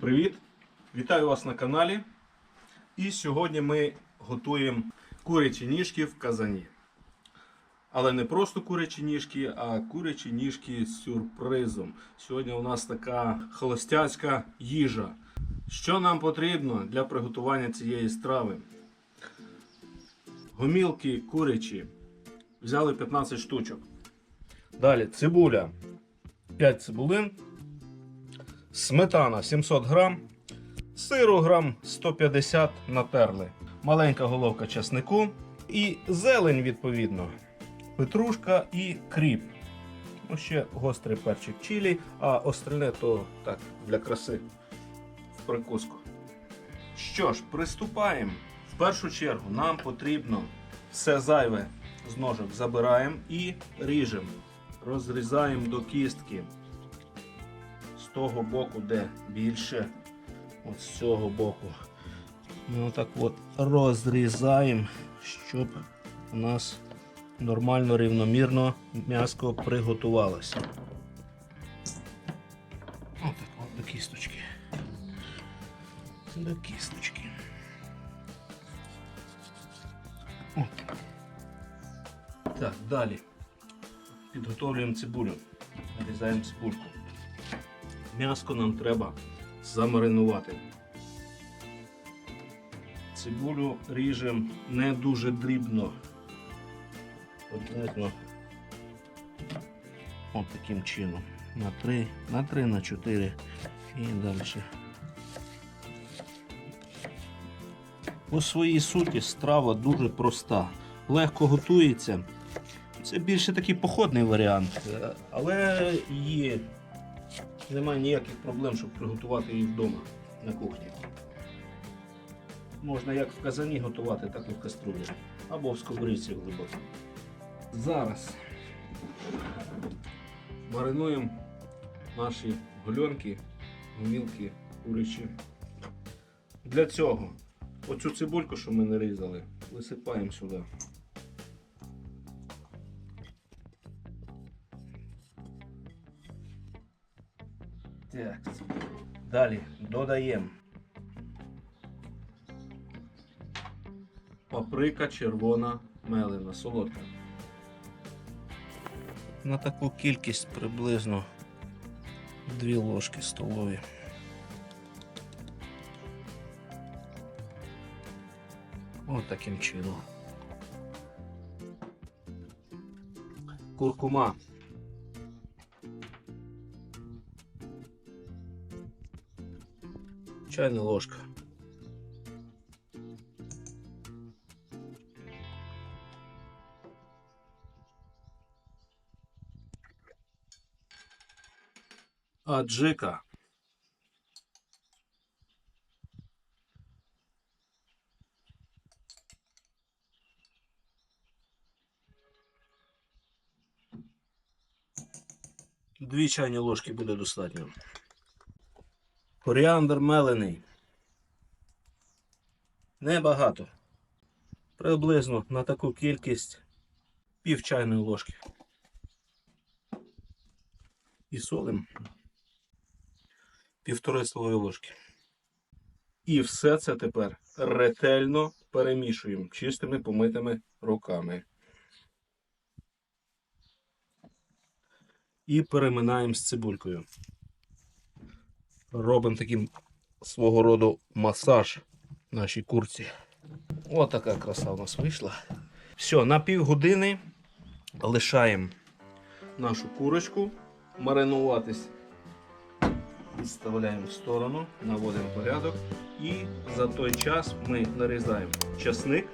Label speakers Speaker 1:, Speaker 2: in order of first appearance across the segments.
Speaker 1: Привіт! Вітаю вас на каналі. І сьогодні ми готуємо курячі ніжки в казані. Але не просто курячі ніжки, а курячі ніжки з сюрпризом. Сьогодні у нас така холостяцька їжа. Що нам потрібно для приготування цієї страви? Гомілки курячі. Взяли 15 штучок. Далі цибуля 5 цибулин. Сметана 700 грам, сиру грам 150 натерли, маленька головка часнику і зелень відповідно, петрушка і кріп. Ну, ще гострий перчик чилі, а остальне то так для краси в прикуску. Що ж, приступаємо. В першу чергу нам потрібно все зайве з ножок забираємо і ріжемо. Розрізаємо до кістки того боку, де більше, от з цього боку. Ми отак от розрізаємо, щоб у нас нормально, рівномірно м'яско приготувалося. Отак от до кісточки. До кісточки. От. Так, далі. Підготовлюємо цибулю. Нарізаємо цибульку. М'яско нам треба замаринувати. Цибулю ріжемо не дуже дрібно. Приблизно от таким чином. На 3, на 3, на 4 і далі. По своїй суті страва дуже проста. Легко готується. Це більше такий походний варіант, е, але є немає ніяких проблем, щоб приготувати її вдома на кухні. Можна як в казані готувати, так і в каструлі. Або в сковорідці глибоко. Зараз маринуємо наші гольонки, гомілки, курячі. Для цього оцю цибульку, що ми нарізали, висипаємо сюди. Далі додаємо паприка червона мелена, солодка. На таку кількість приблизно 2 ложки столові. Ось таким чином. Куркума чайна ложка. Аджика. Дві чайні ложки буде достатньо. Коріандр мелений. Небагато. Приблизно на таку кількість пів чайної ложки. І солим півтори столові ложки. І все це тепер ретельно перемішуємо чистими помитими руками. І переминаємо з цибулькою. Робимо таким свого роду масаж нашій курці. Ось така краса у нас вийшла. Все, на півгодини лишаємо нашу курочку маринуватись. Відставляємо в сторону, наводимо порядок. І за той час ми нарізаємо часник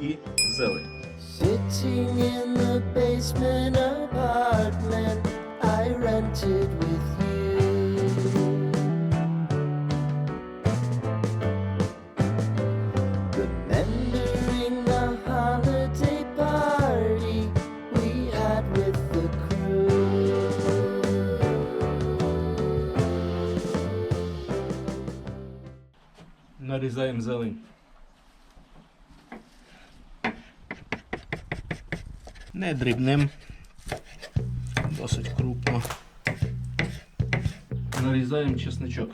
Speaker 1: і зелень.
Speaker 2: Sitting in the basement apartment I rented with you.
Speaker 1: Нарізаємо зелень. Не дрібним, досить крупно. Нарізаємо чесничок.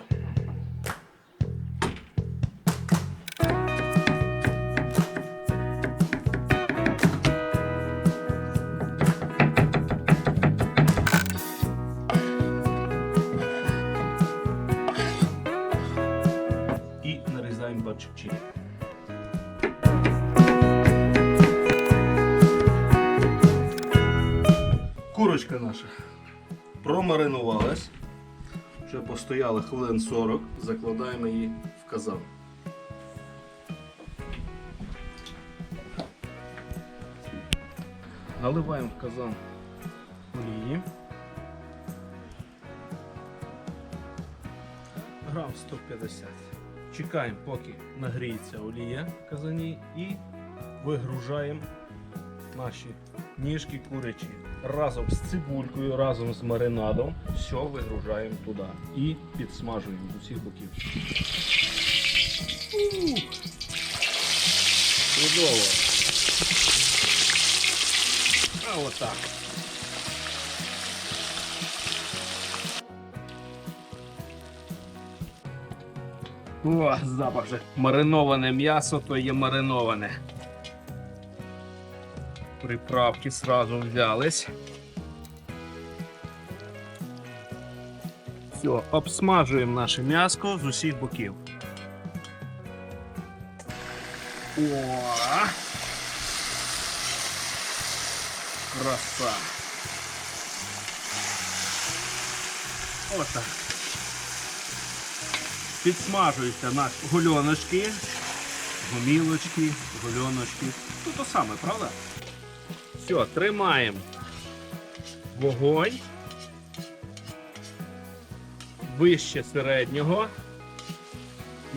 Speaker 1: було чуть-чуть. Курочка наша промаринувалась. Вже постояла хвилин 40, закладаємо її в казан. Наливаємо в казан олії. Грам 150. Чекаємо, поки нагріється олія в казані і вигружаємо наші ніжки курячі разом з цибулькою, разом з маринадом. Все вигружаємо туди і підсмажуємо з усіх боків. Чудово. А отак. О, запах же. Мариноване м'ясо, то є мариноване. Приправки сразу взялись. Все, обсмажуємо наше м'яско з усіх боків. О! Краса. Отак. Підсмажуються наші гульоночки, гомілочки, гульоночки. Ну то саме, правда? Все, тримаємо вогонь вище середнього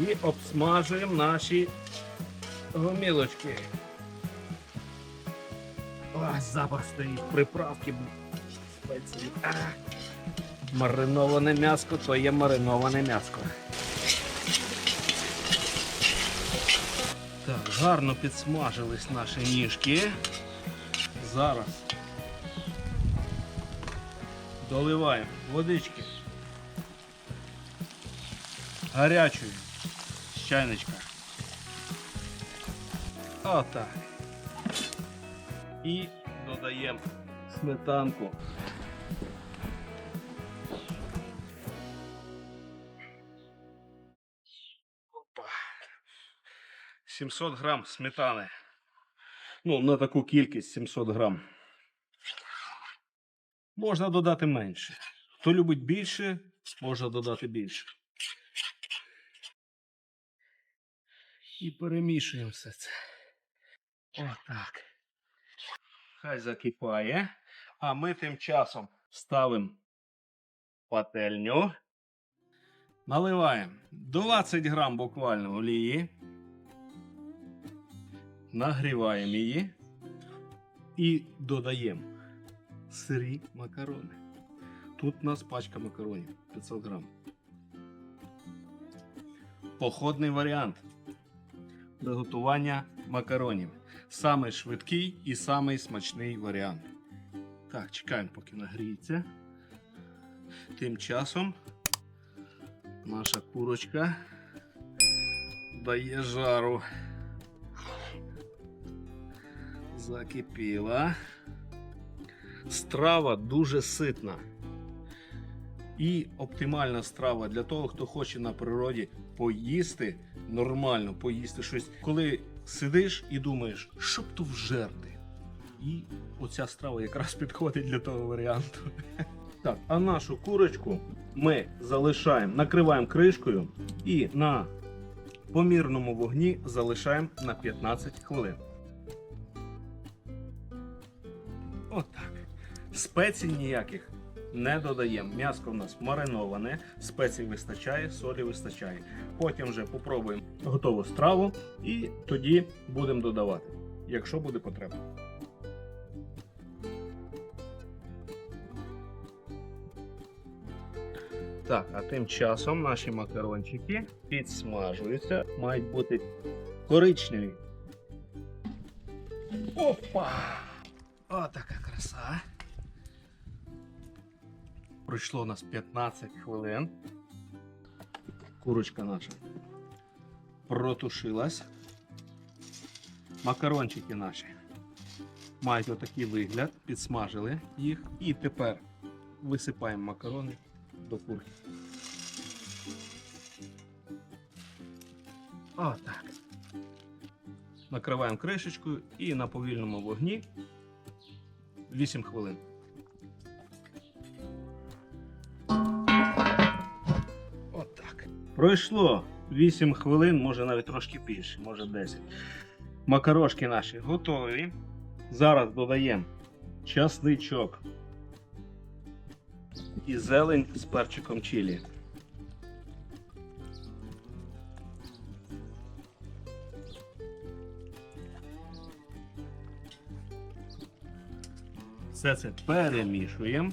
Speaker 1: і обсмажуємо наші гомілочки. О, запах стоїть, приправки. спеції. Мариноване м'яско, то є мариноване м'яско. Так, гарно підсмажились наші ніжки. Зараз доливаємо водички. Гарячої з чайничка. Отак. І додаємо сметанку. Опа. 700 грам сметани. Ну, на таку кількість 700 грам. Можна додати менше. Хто любить більше, можна додати більше. І перемішуємо все це. Отак. Хай закипає. А ми тим часом ставимо пательню. Наливаємо 20 грам буквально олії. Нагріваємо її і додаємо сирі макарони. Тут у нас пачка макаронів 500 грам. Походний варіант приготування макаронів. Самий швидкий і самий смачний варіант. Так, чекаємо, поки нагріється. Тим часом наша курочка дає жару. Закипіла. Страва дуже ситна. І оптимальна страва для того, хто хоче на природі поїсти нормально, поїсти щось. Коли сидиш і думаєш, що б то вжерти. І оця страва якраз підходить для того варіанту. Так, а нашу курочку ми залишаємо, накриваємо кришкою і на помірному вогні залишаємо на 15 хвилин. Отак. Спецій ніяких не додаємо. М'яско в нас мариноване, спецій вистачає, солі вистачає. Потім вже попробуємо готову страву і тоді будемо додавати, якщо буде потреба. Так, а тим часом наші макарончики підсмажуються, мають бути коричневі. Опа! О, така краса. Пройшло у нас 15 хвилин. Курочка наша протушилась. Макарончики наші мають отакий вигляд, підсмажили їх. І тепер висипаємо макарони до курки. Отак. Накриваємо кришечкою і на повільному вогні 8 хвилин. Отак. Пройшло 8 хвилин, може навіть трошки більше, може 10. Макарошки наші готові. Зараз додаємо часничок і зелень з перчиком чилі. Все це перемішуємо.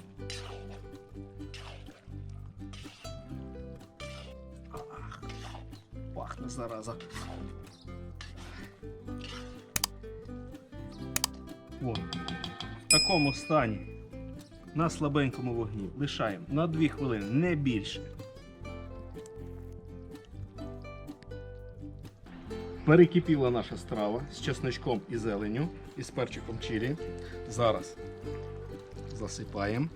Speaker 1: Ах, Пахне зараза. О, в такому стані на слабенькому вогні лишаємо на 2 хвилини, не більше. Перекипіла наша страва з чесночком і зеленю і з перчиком чилі. Зараз засипаємо.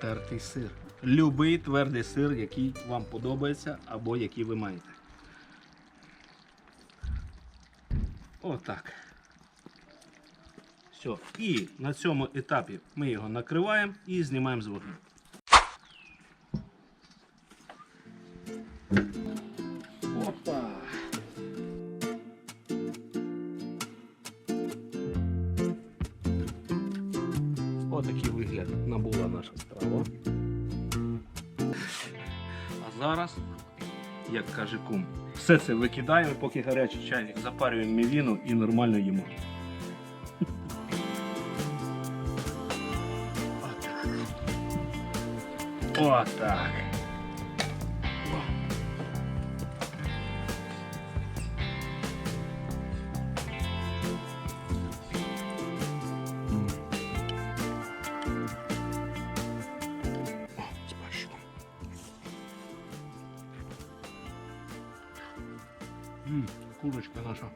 Speaker 1: Тертий сир. Любий твердий сир, який вам подобається або який ви маєте. Отак. Все. І на цьому етапі ми його накриваємо і знімаємо з вогню. Все це викидаємо, поки гарячий чайник запарюємо мівіну і нормально їмо. Отак. М, Курочка наша.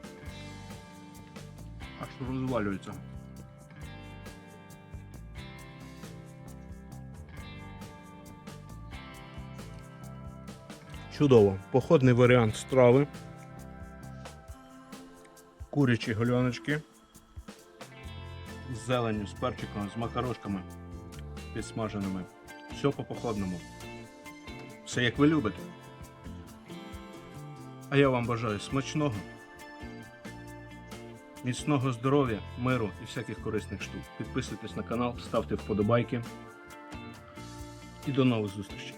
Speaker 1: Аж розвалюється. Чудово. Походний варіант страви. Курячі гальоночки. З зеленню, з перчиком, з макарошками підсмаженими. Все по походному. Все як ви любите. А я вам бажаю смачного, міцного здоров'я, миру і всяких корисних штук. Підписуйтесь на канал, ставте вподобайки. І до нових зустрічей.